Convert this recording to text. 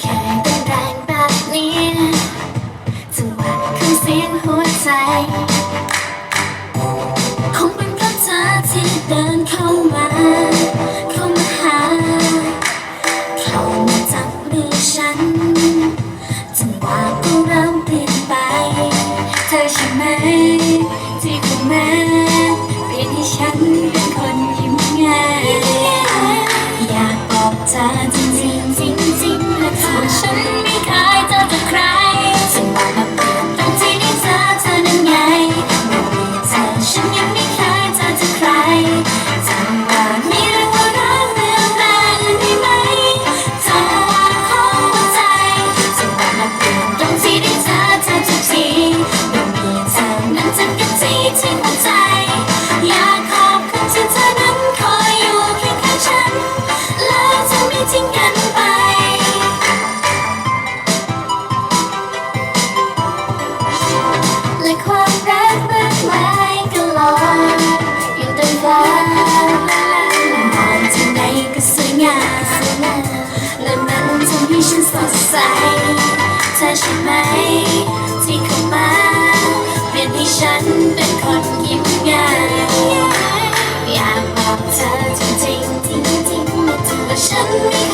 เคยเป็นแรงแบบนี้จังหวะคือเสียงหัวใจ คงเป็นเพราะที่เดินเข้ามา Thank you.